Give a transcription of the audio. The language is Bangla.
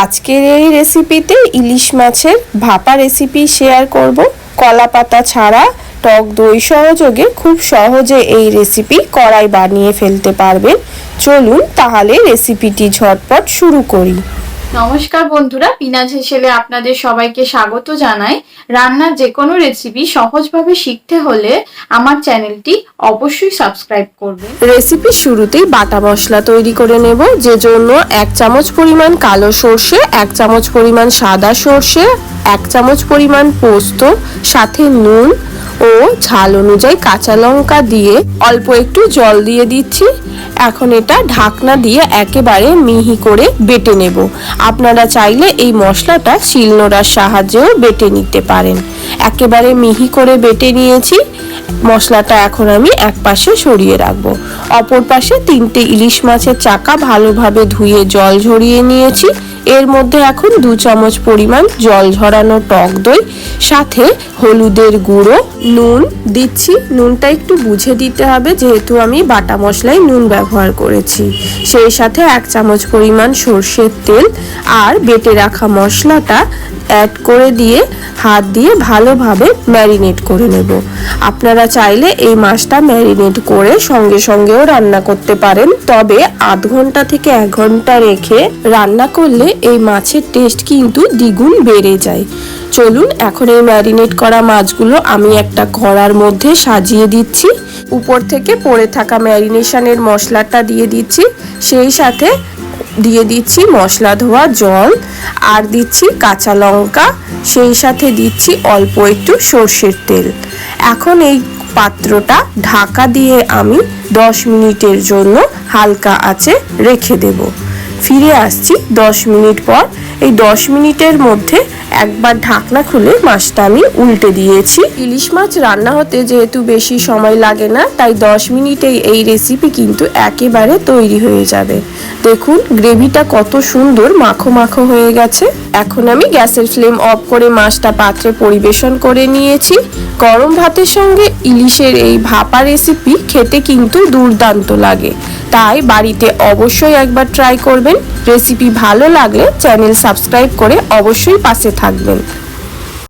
আজকের এই রেসিপিতে ইলিশ মাছের ভাপা রেসিপি শেয়ার করব। কলা পাতা ছাড়া টক দই সহযোগে খুব সহজে এই রেসিপি কড়াই বানিয়ে ফেলতে পারবেন। চলুন তাহলে রেসিপিটি ঝটপট শুরু করি। নমস্কার বন্ধুরা, পিনাজ হেসেলে আপনাদের সবাইকে স্বাগত জানাই। রান্নার যে কোনো রেসিপি সহজভাবে শিখতে হলে আমার চ্যানেলটি অবশ্যই সাবস্ক্রাইব করবে রেসিপির শুরুতেই বাটা মশলা তৈরি করে নেব, যে জন্য এক চামচ পরিমাণ কালো সর্ষে, এক চামচ পরিমাণ সাদা সর্ষে, এক চামচ পরিমাণ পোস্ত, সাথে নুন ও ঝাল অনুযায়ী কাঁচা লঙ্কা দিয়ে অল্প একটু জল দিয়ে দিচ্ছি। এখন এটা ঢাকনা দিয়ে একেবারে মিহি করে বেটে নেব। আপনারা চাইলে এই মশলাটা শিলনোড়ার সাহায্যেও বেটে নিতে পারেন। একেবারে মিহি করে বেটে নিয়েছি। মশলাটা এখন আমি এক পাশে সরিয়ে রাখব। অপর পাশে তিনটে ইলিশ মাছের চাকা ভালোভাবে ধুয়ে জল ঝরিয়ে নিয়েছি। এর মধ্যে এখন দু চামচ পরিমাণ জল ঝরানো টক দই, সাথে হলুদের গুঁড়ো, নুন দিচ্ছি। নুনটা একটু বুঝে দিতে হবে, যেহেতু আমি বাটা মশলায় নুন ব্যবহার করেছি। সেই সাথে এক চামচ পরিমাণ সর্ষের তেল আর বেটে রাখা মশলাটা অ্যাড করে দিয়ে হাত দিয়ে ভালোভাবে ম্যারিনেট করে নেব। আপনারা চাইলে এই মাছটা ম্যারিনেট করে সঙ্গে সঙ্গেও রান্না করতে পারেন। তবে আধ ঘণ্টা থেকে এক ঘণ্টা রেখে রান্না করলে এই মাছের টেস্ট কিন্তু দ্বিগুণ বেড়ে যায়। চলুন, এখন এই ম্যারিনেট করা মাছগুলো আমি একটা কড়ার মধ্যে সাজিয়ে দিচ্ছি। উপর থেকে পড়ে থাকা ম্যারিনেশনের মশলাটা দিয়ে দিচ্ছি। সেই সাথে দিয়ে দিচ্ছি মশলা ধোয়া, জল, আর দিচ্ছি কাঁচা লঙ্কা। সেই সাথে দিচ্ছি অল্প একটু সর্ষের তেল। এখন এই পাত্রটা ঢাকা দিয়ে আমি দশ মিনিটের জন্য হালকা আঁচে রেখে দেব। ফিরে আসছি দশ মিনিট পর। এই দশ মিনিটের মধ্যে একবার ঢাকনা খুলে মাছটা আমি উল্টে দিয়েছি। ইলিশ মাছ রান্না হতে যেহেতু বেশি সময় লাগে না, তাই দশ মিনিটেই এই রেসিপি কিন্তু একেবারে তৈরি হয়ে যাবে। দেখুন, গ্রেভিটা কত সুন্দর মাখো মাখো হয়ে গেছে। এখন আমি গ্যাসের ফ্লেম অফ করে মাছটা পাত্রে পরিবেশন করে নিয়েছি। গরম ভাতের সঙ্গে ইলিশের এই ভাপা রেসিপি খেতে কিন্তু দুর্দান্ত লাগে। তাই বাড়িতে অবশ্যই একবার ট্রাই করবেন। রেসিপি ভালো লাগলে চ্যানেল সাবস্ক্রাইব করে অবশ্যই পাশে থাকবেন।